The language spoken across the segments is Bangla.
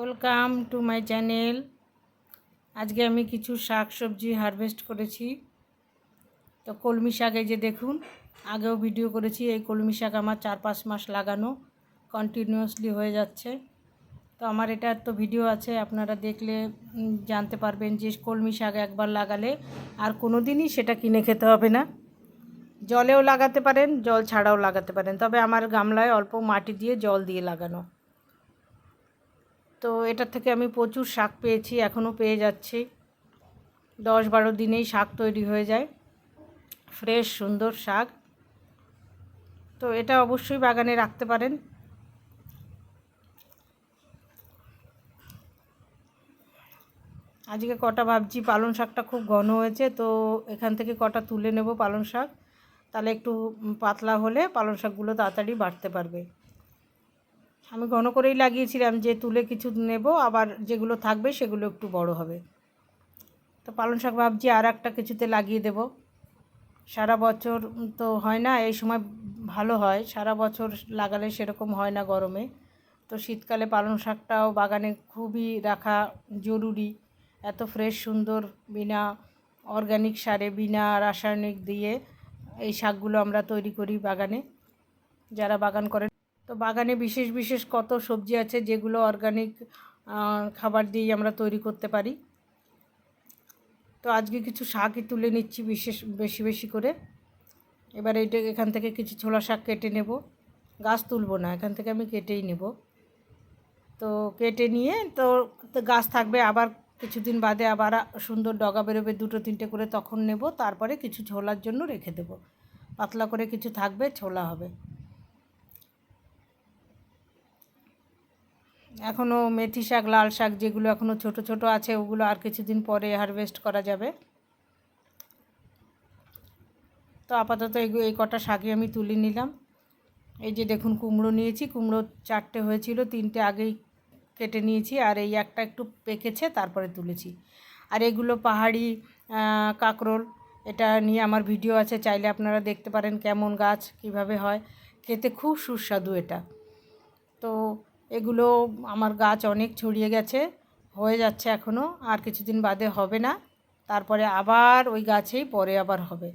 Welcome to my channel. আজকে আমি কিছু শাক সবজি হারভেস্ট করেছি। তো কলমি শাক এই যে দেখুন, আগেও ভিডিও করেছি, এই কলমি শাক আমার চার পাঁচ মাস লাগানো কন্টিনিউয়াসলি হয়ে যাচ্ছে। তো আমার এটার তো ভিডিও আছে, আপনারা দেখলে জানতে পারবেন যে কলমি শাক একবার লাগালে আর কোনো দিনই সেটা কিনে খেতে হবে না। জলেও লাগাতে পারেন, জল ছাড়াও লাগাতে পারেন, তবে আমার গামলায় অল্প মাটি দিয়ে জল দিয়ে লাগানো। তো এটার থেকে আমি প্রচুর শাক পেয়েছি, এখনও পেয়ে যাচ্ছি। দশ বারো দিনেই শাক তৈরি হয়ে যায়। ফ্রেশ, সুন্দর শাক। তো এটা অবশ্যই বাগানে রাখতে পারেন। আজকে কটা ভাবছি, পালং শাকটা খুব ঘন হয়েছে, তো এখান থেকে কটা তুলে নেব পালং শাক। তাহলে একটু পাতলা হলে পালং শাকগুলো তাড়াতাড়ি বাড়তে পারবে। আমি ঘন করেই লাগিয়েছিলাম যে তুলে কিছু নেব, আবার যেগুলো থাকবে সেগুলো একটু বড় হবে। তো পালং শাক ভাবছি আর একটা কিছুতে লাগিয়ে দেব। সারা বছর তো হয় না, এই সময় ভালো হয়। সারা বছর লাগালে সেরকম হয় না গরমে। তো শীতকালে পালং শাকটাও বাগানে খুবই রাখা জরুরি। এত ফ্রেশ সুন্দর, বিনা অর্গানিক সারে, বিনা রাসায়নিক দিয়ে এই শাকগুলো আমরা তৈরি করি বাগানে। যারা বাগান করেন তো বাগানে বিশেষ বিশেষ কত সবজি আছে যেগুলো অর্গানিক খাবার দিয়েই আমরা তৈরি করতে পারি। তো আজকে কিছু শাকই তুলে নিচ্ছি বিশেষ, বেশি বেশি করে। এবার এইটা, এখান থেকে কিছু ছোলা শাক কেটে নেব। গাছ তুলবো না, এখান থেকে আমি কেটেই নেব। তো কেটে নিয়ে তো তো গাছ থাকবে, আবার কিছুদিন বাদে আবার সুন্দর ডগা বেরোবে দুটো, তিনটে করে তখন নেব। তারপরে কিছু ছোলার জন্য রেখে দেব। পাতলা করে কিছু থাকবে, ছোলা হবে। এখনও মেথি শাক, লাল শাক যেগুলো এখনও ছোট ছোট আছে, ওগুলো আর কিছুদিন পরে হারভেস্ট করা যাবে। তো আপাতত এই কটা শাকই আমি তুলে নিলাম। এই যে দেখুন কুমড়ো নিয়েছি, কুমড়ো চারটে হয়েছিল, তিনটে আগেই কেটে নিয়েছি, আর এই একটা একটু পেকেছে, তারপরে তুলেছি। আর এগুলো পাহাড়ি কাঁকরোল, এটা নিয়ে আমার ভিডিও আছে, চাইলে আপনারা দেখতে পারেন কেমন গাছ, কীভাবে হয়। খেতে খুব সুস্বাদু এটা। তো এগুলো আমার গাছ অনেক ছড়িয়ে গেছে, হয়ে যাচ্ছে এখনও আর কিছুদিন বাদে হবে না। তারপরে আবার ওই গাছেই পরে আবার হবে।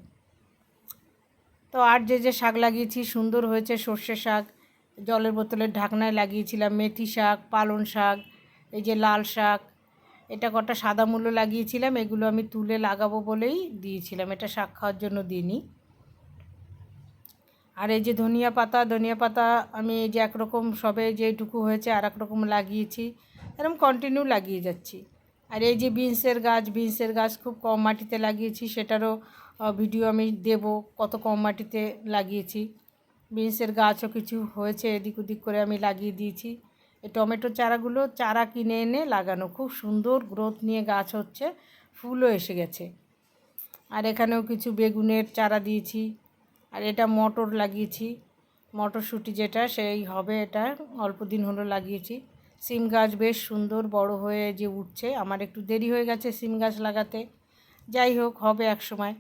তো আর যে যে শাক লাগিয়েছি, সুন্দর হয়েছে সর্ষে শাক, জলের বোতলের ঢাকনায় লাগিয়েছিলাম মেথি শাক, পালং শাক, এই যে লাল শাক, এটা কটা সাদা মূল্য লাগিয়েছিলাম, এগুলো আমি তুলে লাগাবো বলেই দিয়েছিলাম। এটা শাক খাওয়ার জন্য দিইনি। আর এই যে ধনিয়া পাতা ধনিয়া পাতা আমি এই যে একরকম সবে যেটুকু হয়েছে আর রকম লাগিয়েছি এরকম কন্টিনিউ লাগিয়ে যাচ্ছি। আর এই যে বিনসের গাছ বিনসের গাছ খুব কম মাটিতে লাগিয়েছি, সেটারও ভিডিও আমি দেব কত কম মাটিতে লাগিয়েছি। বিনসের গাছও কিছু হয়েছে, এদিক ওদিক করে আমি লাগিয়ে দিয়েছি। এই টমেটো চারাগুলো চারা কিনে এনে লাগানো, খুব সুন্দর গ্রোথ নিয়ে গাছ হচ্ছে, ফুলও এসে গেছে। আর এখানেও কিছু বেগুনের চারা দিয়েছি। আর এটা মটর লাগিয়েছি। মটরশুঁটি যেটা, সেই হবে এটা। অল্প দিন হলো লাগিয়েছি। সিম গাছ বেশ সুন্দর, বড় হয়ে যে উঠছে। আমার একটু দেরি হয়ে গেছে সিম গাছ লাগাতে। যাই হোক, হবে এক সময়।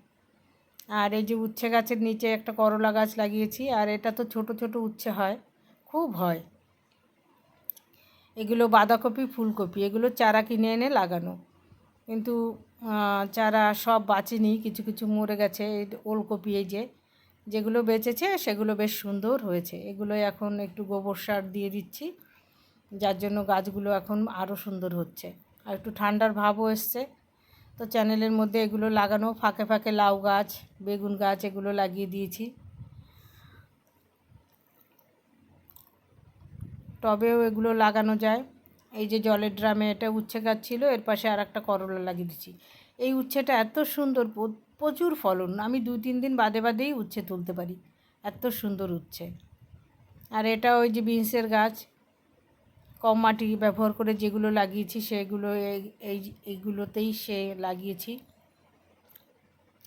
আর এই যে উচ্ছে গাছের নিচে একটা করলা গাছ লাগিয়েছি, আর এটা তো ছোট ছোট উচ্ছে হয়। খুব হয়। এগুলো বাঁধাকপি, ফুলকপি, এগুলো চারা কিনে এনে লাগানো। কিন্তু চারা সব বাঁচেনি। কিছু কিছু মরে গেছে। ওলকপি এই যে যেগুলো বেঁচেছে, সেগুলো বেশ সুন্দর হয়েছে। এগুলো এখন একটু গোবর সার দিয়ে দিচ্ছি। যার জন্য গাছগুলো এখন আরও সুন্দর হচ্ছে। আর একটু ঠান্ডার ভাবও এসছে। তো চ্যানেলের মধ্যে এগুলো লাগানো, ফাঁকে ফাঁকে লাউ গাছ, বেগুন গাছ এগুলো লাগিয়ে দিয়েছি। টবেও এগুলো লাগানো যায়। এই যে জলের ড্রামে এটা উচ্ছে গাছ ছিল, এর পাশে আর একটা করলা লাগিয়ে দিচ্ছি। এই উচ্ছেটা এত সুন্দর প্রচুর ফলন। আমি দু, তিন দিন বাদে বাদেই উচ্ছে তুলতে পারি। এত সুন্দর উচ্ছে। আর এটা ওই যে বিনসের গাছ। কম মাটি ব্যবহার করে যেগুলো লাগিয়েছি সেগুলো এই- এই, এইগুলোতেই সে লাগিয়েছি।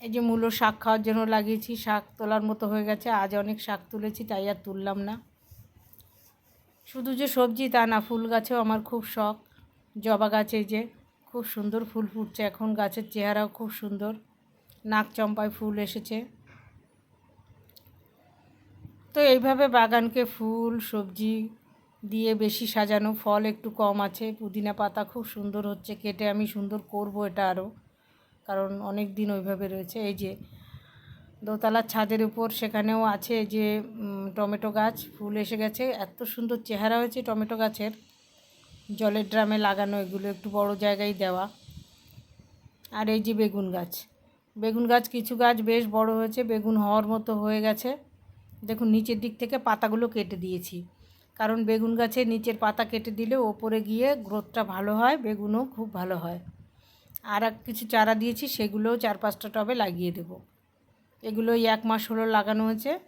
এই যে মূলো শাক খাওয়ার জন্য লাগিয়েছি, শাক তোলার মতো হয়ে গেছে। আজ অনেক শাক তুলেছি, তাই আর তুললাম না। শুধু যে সবজি তা না, ফুল গাছেও আমার খুব শখ। জবা গাছে যে, খুব সুন্দর ফুল ফুটছে। এখন গাছের চেহারাও খুব সুন্দর। নাক চম্পায় ফুল এসেছে। তো এইভাবে বাগানকে ফুল, সবজি দিয়ে বেশি সাজানো, ফল একটু কম আছে। পুদিনা পাতা খুব সুন্দর হচ্ছে, কেটে আমি সুন্দর করব এটা আরও, কারণ অনেক দিন ওইভাবে রয়েছে। এই যে দোতলার ছাদের উপর সেখানেও আছে যে টমেটো গাছ, ফুল এসে গেছে। এত সুন্দর চেহারা হয়েছে টমেটো গাছের। জলের ড্রামে লাগানো, এগুলো একটু বড় জায়গায় দেওয়া। আর এই যে বেগুন গাছ। বেগুন গাছ, কিছু গাছ বেশ বড় হয়েছে, বেগুন হওয়ার মতো হয়ে গেছে। দেখুন, নিচের দিক থেকে পাতাগুলো কেটে দিয়েছি। কারণ বেগুন গাছের নিচের পাতা কেটে দিলে ওপরে গিয়ে গ্রোথটা ভালো হয়, বেগুনও খুব ভালো হয়। আর কিছু চারা দিয়েছি, সেগুলোও চার পাঁচটা টবে লাগিয়ে দেবো। এগুলো এক মাস হলো লাগানো হয়েছে।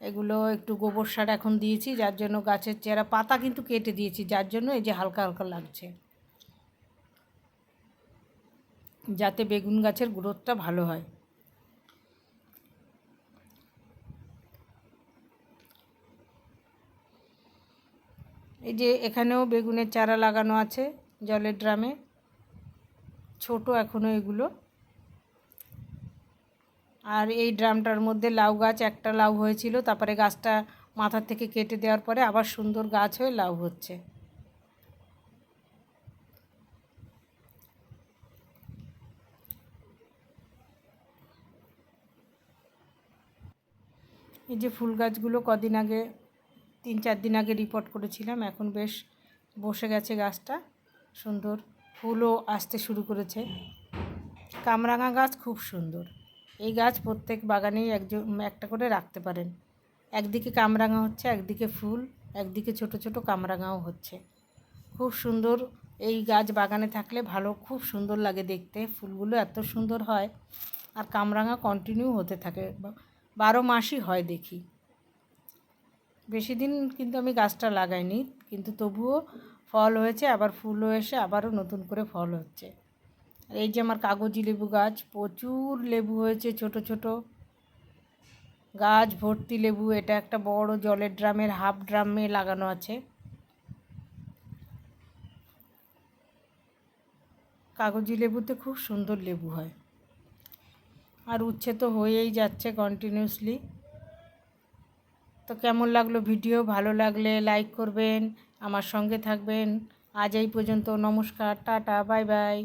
এগুলো একটু গোবর সার এখন দিয়েছি, যার জন্য গাছের চেরা, পাতা কিন্তু কেটে দিয়েছি, যার জন্য এই যে হালকা হালকা লাগছে। যাতে বেগুন গাছের গ্রোথটা ভালো হয়। এই যে এখানেও বেগুনের চারা লাগানো আছে জলের ড্রামে। ছোট এখনও এগুলো। আর এই ড্রামটার মধ্যে লাউ গাছ, একটা লাউ হয়েছিল, তারপরে গাছটা মাথা থেকে কেটে দেওয়ার পরে আবার সুন্দর গাছ হয়ে লাউ হচ্ছে। এই যে ফুল গাছগুলো কদিন আগে, তিন চার দিন আগে রিপোর্ট করেছিলাম, এখন বেশ বসে গেছে গাছটা। সুন্দর ফুলও আসতে শুরু করেছে। কামরাঙা গাছ খুব সুন্দর। এই গাছ প্রত্যেক বাগানেই একজন, একটা করে রাখতে পারেন। একদিকে কামরাঙা হচ্ছে, একদিকে ফুল, একদিকে ছোট ছোট কামরাঙাও হচ্ছে। খুব সুন্দর এই গাছ বাগানে থাকলে ভালো, খুব সুন্দর লাগে দেখতে। ফুলগুলো এত সুন্দর হয়। আর কামরাঙা কন্টিনিউ হতে থাকে। বারো মাসই হয় দেখি। বেশি দিন কিন্তু আমি গাছটা লাগাইনি, কিন্তু তবুও ফল হয়েছে, আবার ফুলও এসে আবারও নতুন করে ফল হচ্ছে। এই যে আমার কাগজি লেবু গাছ, প্রচুর লেবু হয়েছে ছোট ছোট। গাছ ভর্তি লেবু, এটা একটা বড় জলের ড্রামের, হাফ ড্রামে লাগানো আছে। কাগজি লেবুতে খুব সুন্দর লেবু হয়। আর উচ্ছে তো হয়েই যাচ্ছে কন্টিনিউসলি তো কেমন লাগল ভিডিও? ভালো লাগলে লাইক করবেন, আমার সঙ্গে থাকবেন। আজ এই পর্যন্ত, নমস্কার, টাটা বাই বাই